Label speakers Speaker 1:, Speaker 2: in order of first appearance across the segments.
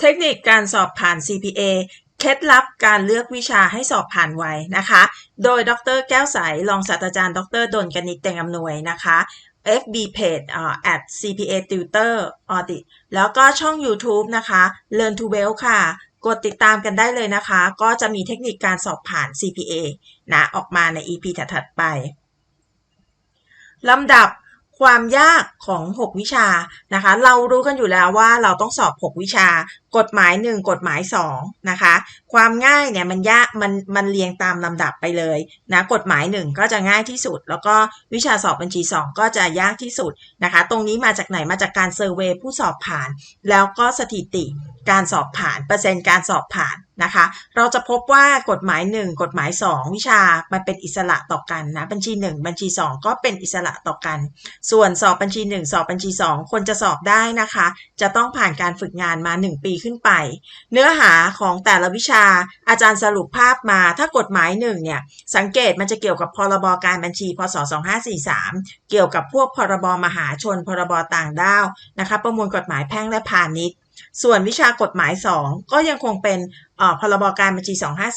Speaker 1: เทคนิคการสอบผ่าน CPA เคล็ดลับการเลือกวิชาให้สอบผ่านไวนะคะ โดยดรแก้วใสรองศาสตราจารย์ ดรดลกนิษฐ์แตงอำนวยนะคะ FB page at CPA tutor audit แล้วก็ช่อง YouTube นะคะ Learn to Well ค่ะ กดติดตามกันได้เลยนะคะ ก็จะมีเทคนิคการสอบผ่าน CPA นะ ออกมาใน EP ถัดๆไปลำดับ ความยากของ 6 วิชานะคะ เรารู้กันอยู่แล้วว่าเราต้องสอบ 6 วิชา กฎหมาย 1 กฎหมาย 2 นะคะ ความง่ายเนี่ยมันยากมันมันเรียงตามลำดับไปเลยนะกฎหมาย 1 ก็จะง่ายที่สุด แล้วก็วิชาสอบบัญชี 2 ก็จะยากที่สุดนะคะ ตรงนี้มาจากไหนมาจากการเซอร์เวยผู้สอบผ่าน แล้วก็สถิติการสอบผ่าน เปอร์เซ็นต์การสอบผ่าน นะคะ เราจะพบว่ากฎหมาย 1 กฎหมาย 2 วิชา มันเป็นอิสระต่อกันนะ บัญชี 1 บัญชี 2 ก็เป็นอิสระต่อกัน ส่วนสอบบัญชี 1 สอบบัญชี 2 คนจะสอบได้นะคะ จะต้องผ่านการฝึกงานมา 1 ปีขึ้นไป เนื้อหาของแต่ละวิชาอาจารย์สรุปภาพมา ถ้ากฎหมาย 1 เนี่ย สังเกตมันจะเกี่ยวกับพรบการบัญชี พศ 2543 เกี่ยวกับพวกพรบมหาชน พรบต่างด้าวนะคะ ประมวลกฎหมายแพ่งและพาณิชย์ ส่วนวิชากฎหมาย 2 ก็ยังคงเป็นพรบการบัญชี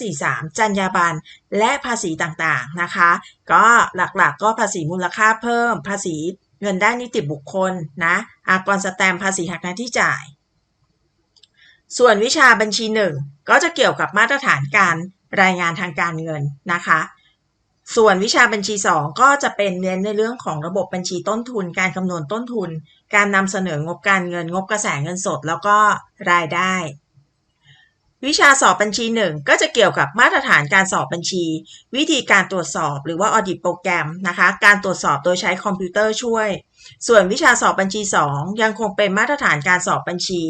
Speaker 1: 2543 จรรยาบรรณและภาษีต่างๆนะคะ ก็หลักๆก็ภาษีมูลค่าเพิ่ม ภาษีเงินได้นิติบุคคลนะอากรสแตมภาษีหักหน้าที่จ่าย ส่วนวิชาบัญชี 1 ก็จะเกี่ยวกับมาตรฐานการรายงานทางการเงินนะคะส่วนวิชาบัญชี 2 ก็จะเป็นเน้นในเรื่องของระบบบัญชีต้นทุน การคำนวณต้นทุน การนำเสนองบการเงินงบกระแสเงินสด แล้วก็รายได้ วิชาสอบบัญชี1ก็จะเกี่ยวกับมาตรฐานการสอบบัญชี วิธีการตรวจสอบหรือว่า audit โปรแกรมนะคะการตรวจสอบโดยใช้คอมพิวเตอร์ช่วย ส่วนวิชาสอบบัญชี 2 ยังคงเป็นมาตรฐานการสอบบัญชี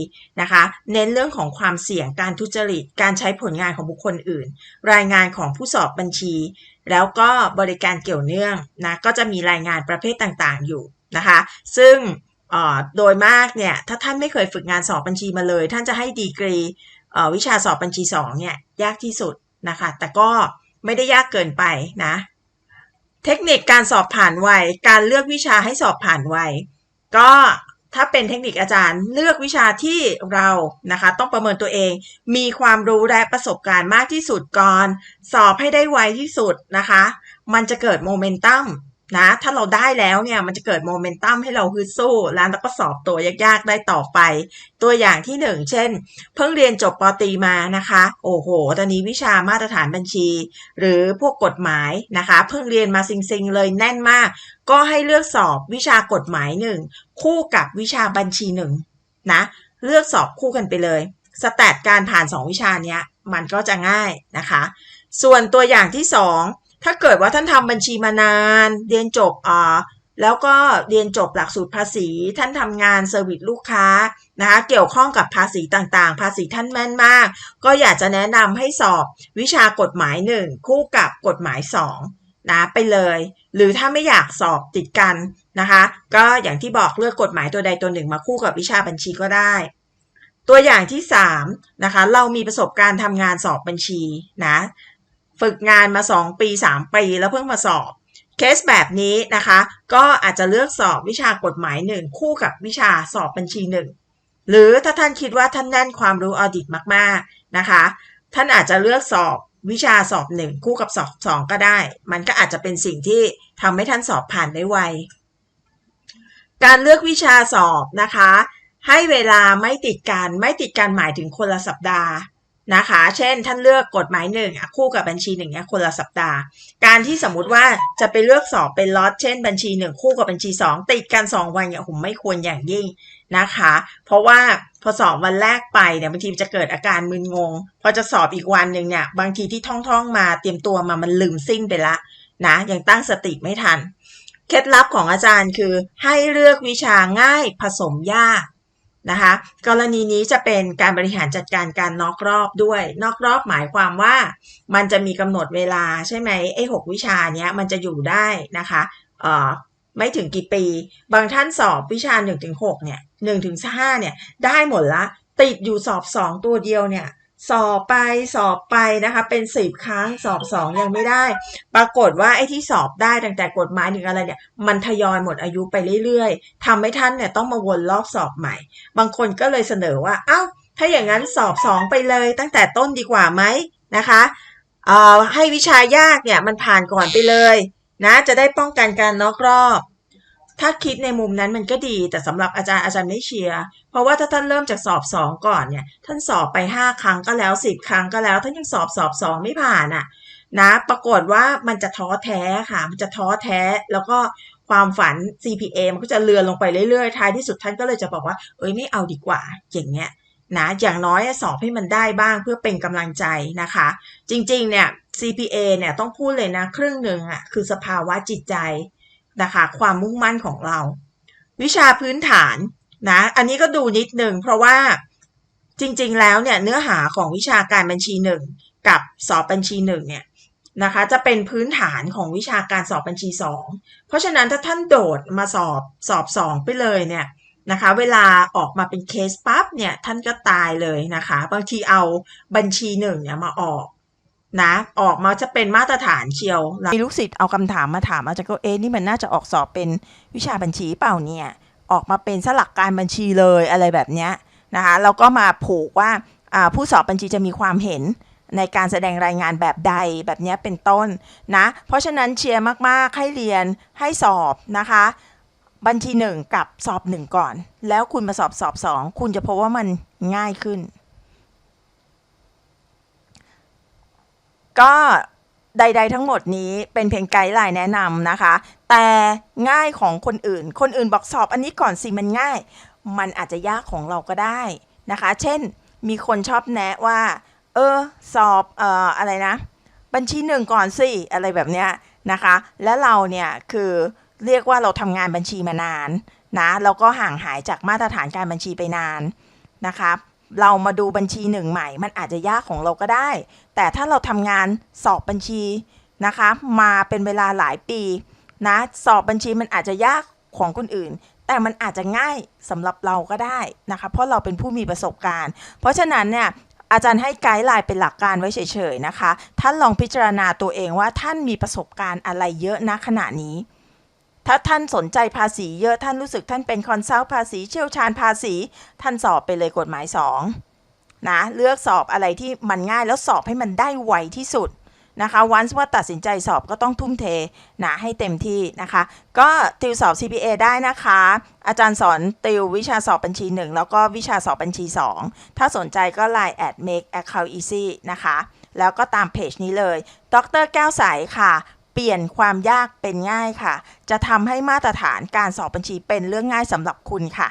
Speaker 1: นะคะ เน้นเรื่องของความเสี่ยงการทุจริต การใช้ผลงานของบุคคลอื่น รายงานของผู้สอบบัญชี แล้วก็บริการเกี่ยวเนื่องนะก็จะมีรายงานประเภทต่างๆอยู่นะคะ ซึ่ง โดยมากเนี่ยถ้าท่านไม่เคยฝึกงานสอบบัญชีมาเลย ท่านจะให้ดีกรีวิชาสอบบัญชี2เนี่ยยากที่สุดนะคะ แต่ก็ไม่ได้ยากเกินไปนะ เทคนิคการสอบผ่านไวการเลือกวิชาให้สอบผ่านไวก็ถ้าเป็นเทคนิคอาจารย์เลือกวิชาที่เรานะคะ ต้องประเมินตัวเอง มีความรู้และประสบการณ์มากที่สุดก่อน สอบให้ได้ไวที่สุดนะคะ มันจะเกิดโมเมนตัม นะ ถ้าเราได้แล้วเนี่ย มันจะเกิดโมเมนตัมให้เราฮึดสู้ แล้วเราก็สอบตัวยากๆ ได้ต่อไป ตัวอย่างที่หนึ่งเช่น เพิ่งเรียนจบปตีมานะคะ โอ้โห ตอนนี้วิชามาตรฐานบัญชี หรือพวกกฎหมายนะคะ เพิ่งเรียนมาซิงๆ เลยแน่นมาก ก็ให้เลือกสอบวิชากฎหมายหนึ่งคู่กับวิชาบัญชีหนึ่งนะ เลือกสอบคู่กันไปเลย สแตทการผ่าน 2 วิชานี้มันก็จะง่ายนะคะ ส่วนตัวอย่างที่ 2 ถ้าเกิดว่าท่านทำบัญชีมานาน เรียนจบอ่าแล้วก็เรียนจบหลักสูตรภาษี ท่านทำงานเซอร์วิสลูกค้านะคะเกี่ยวข้องกับภาษีต่างๆ ภาษีท่านแม่นมาก ก็อยากจะแนะนำให้สอบวิชากฎหมาย 1 คู่กับกฎหมาย 2 นะไปเลย หรือถ้าไม่อยากสอบติดกันนะคะ ก็อย่างที่บอกเลือกกฎหมายตัวใดตัวหนึ่งมาคู่กับวิชาบัญชีก็ได้ ตัวอย่างที่3นะคะเรามีประสบการณ์ทำงานสอบบัญชีนะ ฝึกงานมา 2 ปี 3 ปีแล้วเพิ่งมาสอบ เคสแบบนี้นะคะ ก็อาจจะเลือกสอบวิชากฎหมาย1คู่กับวิชาสอบบัญชี1หรือถ้าท่านคิดว่าท่านแน่นความรู้ออดิตมากๆนะคะ ท่านอาจจะเลือกสอบวิชาสอบ1คู่กับสอบ2ก็ได้ มันก็อาจจะเป็นสิ่งที่ทำให้ท่านสอบผ่านได้ไว การเลือกวิชาสอบนะคะ ให้เวลาไม่ติดกันไม่ติดกันหมายถึงคนละสัปดาห์ นะคะ เช่น ท่านเลือกกฎหมายหนึ่งคู่กับบัญชีหนึ่งเนี่ยคนละสัปดาห์ การที่สมมุติว่าจะไปเลือกสอบเป็นล็อตเช่น บัญชีหนึ่งคู่กับบัญชีสองติดกันสองวันเนี่ยผมไม่ควรอย่างยิ่งนะคะ เพราะว่าพอสอบวันแรกไปเนี่ยบางทีจะเกิดอาการมึนงง พอจะสอบอีกวันหนึ่งเนี่ยบางทีที่ท่องๆมาเตรียมตัวมามันลืมสิ้นไปละนะยังตั้งสติไม่ทัน เคล็ดลับของอาจารย์คือให้เลือกวิชาง่ายผสมยาก นะคะกรณีนี้จะเป็นการบริหารจัดการการนอกรอบด้วย นอกรอบหมายความว่ามันจะมีกำหนดเวลาใช่ไหมไอ้หกวิชาเนี้ยมันจะอยู่ได้นะคะเอ่อไม่ถึงกี่ปี บางท่านสอบวิชา1นถึงหเนี่ย1นถึงห้าเนี่ยได้หมดละ ติดอยู่สอบ 2 ตัวเดียวเนี่ย สอบไปสอบไปนะคะเป็นสิบครั้งสอบสองยังไม่ได้ ปรากฏว่าไอ้ที่สอบได้ตั้งแต่กฎหมายหนึ่งอะไรเนี่ยมันทยอยหมดอายุไปเรื่อยๆทำให้ท่านเนี่ยต้องมาวนรอบสอบใหม่ บางคนก็เลยเสนอว่าเอ้าถ้าอย่างนั้นสอบสองไปเลยตั้งแต่ต้นดีกว่าไหมนะคะเอ่อให้วิชายากเนี่ยมันผ่านก่อนไปเลยนะจะได้ป้องกันการนอกรอบ ถ้าคิดในมุมนั้นมันก็ดี แต่สำหรับอาจารย์อาจารย์ไม่เชียร์เพราะว่าถ้าท่านเริ่มจากสอบสองก่อนเนี่ย ท่านสอบไปห้าครั้งก็แล้วสิบครั้งก็แล้ว ท่านยังสอบสอบสองไม่ผ่านอะนะปรากฏว่ามันจะท้อแท้ค่ะ มันจะท้อแท้ แล้วก็ความฝัน CPA มันก็จะเลือนลงไปเรื่อยๆ ท้ายที่สุดท่านก็เลยจะบอกว่า เอ้ยไม่เอาดีกว่า อย่างเงี้ยนะอย่างน้อยสอบให้มันได้บ้างเพื่อเป็นกำลังใจนะคะ จริงๆเนี่ย CPA เนี่ยต้องพูดเลยนะ ครึ่งหนึ่งอะคือสภาวะจิตใจ นะคะความมุ่งมั่นของเรา วิชาพื้นฐานนะอันนี้ก็ดูนิดหนึ่งเพราะว่าจริงๆแล้วเนี่ยเนื้อหาของวิชาการบัญชีหนึ่งกับสอบบัญชีหนึ่งเนี่ยนะคะจะเป็นพื้นฐานของวิชาการสอบบัญชี 2 เพราะฉะนั้นถ้าท่านโดดมาสอบสอบ 2 ไปเลยเนี่ยนะคะเวลาออกมาเป็นเคสปั๊บเนี่ยท่านก็ตายเลยนะคะ บางทีเอาบัญชีหนึ่งเนี่ยมาออก นะออกมาจะเป็นมาตรฐานเชียวมีลูกศิษย์เอาคำถามมาถามอาจารย์ก็เอ๊นี่มันน่าจะออกสอบเป็นวิชาบัญชีเปล่าเนี่ย ออกมาเป็นสลักการบัญชีเลยอะไรแบบเนี้ยนะคะเราก็มาผูกว่าอ่าผู้สอบบัญชีจะมีความเห็นในการแสดงรายงานแบบใดแบบนี้เป็นต้นนะ เพราะฉะนั้นเชียร์มาก ๆ ให้เรียนให้สอบนะคะ บัญชีหนึ่งกับสอบหนึ่งก่อน แล้วคุณมาสอบสอบสองคุณจะพบว่ามันง่ายขึ้น ก็ใด ๆ ทั้งหมดนี้เป็นเพียงไกด์ไลน์แนะนำนะคะ แต่ง่ายของคนอื่น คนอื่นบอกสอบอันนี้ก่อนสิมันง่าย มันอาจจะยากของเราก็ได้นะคะ เช่นมีคนชอบแนะว่า เออ สอบเอ่ออะไรนะ บัญชีหนึ่งก่อนสิอะไรแบบเนี้ยนะคะ และเราเนี่ยคือเรียกว่าเราทำงานบัญชีมานานนะแล้วก็ห่างหายจากมาตรฐานการบัญชีไปนานนะคะ เรามาดูบัญชีหนึ่งใหม่ มันอาจจะยากของเราก็ได้ แต่ถ้าเราทำงานสอบบัญชีนะคะ มาเป็นเวลาหลายปีนะสอบบัญชีมันอาจจะยากของคนอื่น แต่มันอาจจะง่ายสำหรับเราก็ได้นะคะ เพราะเราเป็นผู้มีประสบการณ์ เพราะฉะนั้นเนี่ยอาจารย์ให้ไกด์ไลน์เป็นหลักการไว้เฉยๆนะคะ ท่านลองพิจารณาตัวเองว่าท่านมีประสบการณ์อะไรเยอะนะขณะนี้ ถ้าท่านสนใจภาษีเยอะท่านรู้สึกท่านเป็นคอนซัลท์ภาษีเชี่ยวชาญภาษี ท่านสอบไปเลยกฎหมายสองนะเลือกสอบอะไรที่มันง่ายแล้วสอบให้มันได้ไวที่สุดนะคะวันว่าตัดสินใจสอบก็ต้องทุ่มเทนะให้เต็มที่นะคะ ก็ติวสอบ CPA ได้นะคะ อาจารย์สอนติววิชาสอบบัญชี 1 แล้วก็วิชาสอบบัญชี 2 ถ้าสนใจก็ Line at make account easy นะคะ แล้วก็ตามเพจนี้เลย ดรแก้วใสค่ะ เปลี่ยนความยากเป็นง่ายค่ะ จะทำให้มาตรฐานการสอบบัญชีเป็นเรื่องง่ายสำหรับคุณค่ะ